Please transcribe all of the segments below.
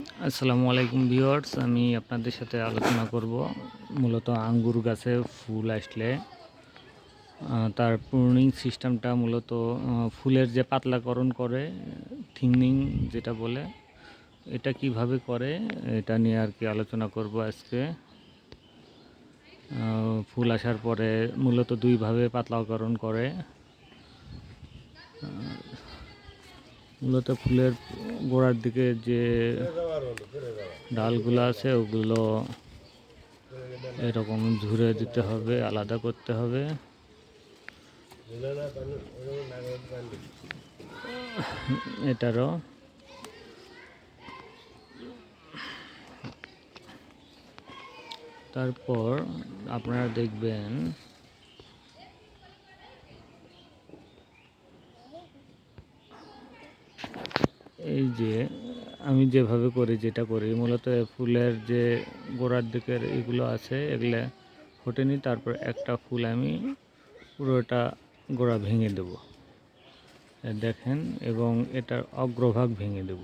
আসসালামু আলাইকুম ভিউয়ার্স, আমি আপনাদের সাথে আলোচনা করব মূলত আঙ্গুর গাছে ফুল আসলে। তার প্রুনিং সিস্টেমটা মূলত ফুলের যে পাতলাকরণ করে থিংনিং যেটা বলে, এটা কীভাবে করে, এটা নিয়ে আর কি আলোচনা করব আজকে। ফুল আসার পরে মূলত দুইভাবে পাতলাকরণ করে। মূলত ফুলের গোড়ার দিকে যে ডালগুলো আছে, ওগুলো এরকম ঝুরে দিতে হবে, আলাদা করতে হবে। এটারও। তারপর আপনারা দেখবেন এই যে আমি যেভাবে করি, যেটা করি, মূলত ফুলের যে গোড়ার দিকের এগুলো আছে, এগুলো ফোটেনি, তারপর একটা ফুল আমি পুরোটা গোড়া ভেঙে দেব। দেখেন, এবং এটার অগ্রভাগ ভেঙে দেব।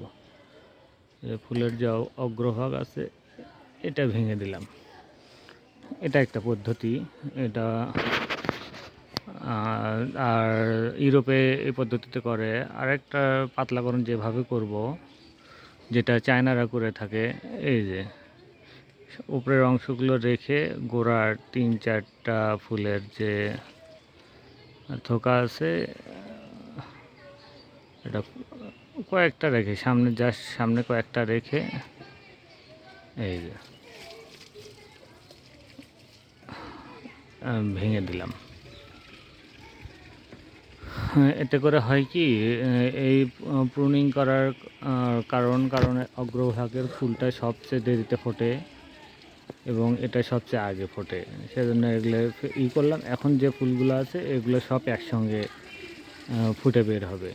ফুলের যে অগ্রভাগ আছে, এটা ভেঙে দিলাম। এটা একটা পদ্ধতি, এটা আর ইউরোপে এই পদ্ধতিতে করে। আরেকটা পাতলাকরণ যেভাবে করব যেটা চায়নারা করে থাকে, এই যে উপরের অংশগুলো রেখে গোড়ার তিন চারটা ফুলের যে থোকা আছে, এটা কয়েকটা রেখে, সামনে জাস্ট সামনে কয়েকটা রেখে, এই যে ভেঙে দিলাম। এতে করে হয় কি এই প্রুনিং করার কারণ, কারণে অগ্রভাগের ফুলটা সবচেয়ে দেরিতে ফোটে এবং এটা সবচেয়ে আগে ফোটে। সেজন্য এগুলো ই করলাম। এখন যে ফুলগুলো আছে, এগুলো সব একসঙ্গে ফুটে বের হবে।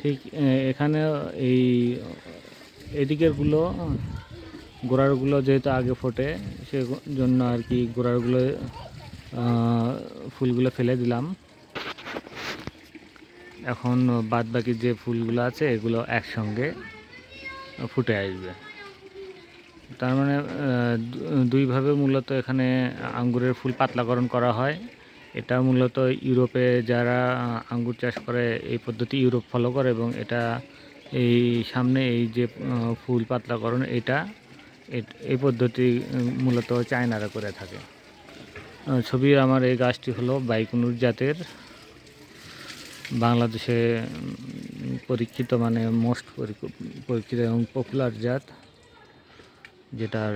ঠিক এখানে এই, এদিকেরগুলো, গোড়ারগুলো যেহেতু আগে ফোটে সে জন্য আর কি গোড়ারগুলো ফুলগুলো ফেলে দিলাম। এখন বাদ বাকি যে ফুলগুলো আছে এগুলো একসঙ্গে ফুটে আসবে। তার মানে দুইভাবে মূলত এখানে আঙ্গুরের ফুল পাতলাকরণ করা হয়। এটা মূলত ইউরোপে যারা আঙ্গুর চাষ করে এই পদ্ধতি ইউরোপ ফলো করে এবং এটা এই সামনে এই যে ফুল পাতলাকরণ এটা এই পদ্ধতি মূলত চায়নারা করে থাকে। আহ, ছবি আমার এই গাছটি হলো বাইকুনুর জাতের বাংলাদেশে পরীক্ষিত মানে মোস্ট পরীক্ষিত এবং পপুলার জাত, যেটার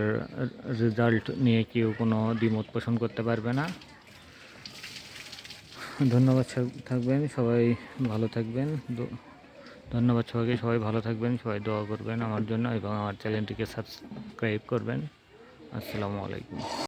রেজাল্ট নিয়ে কেউ কোনো দ্বিমত পোষণ করতে পারবে না। ধন্যবাদ থাকবেন, সবাই ভালো থাকবেন। ধন্যবাদ সবাইকে, সবাই ভালো থাকবেন, সবাই দোয়া করবেন আমার জন্য এবং আমার চ্যানেলটিকে সাবস্ক্রাইব করবেন। আসসালামু আলাইকুম।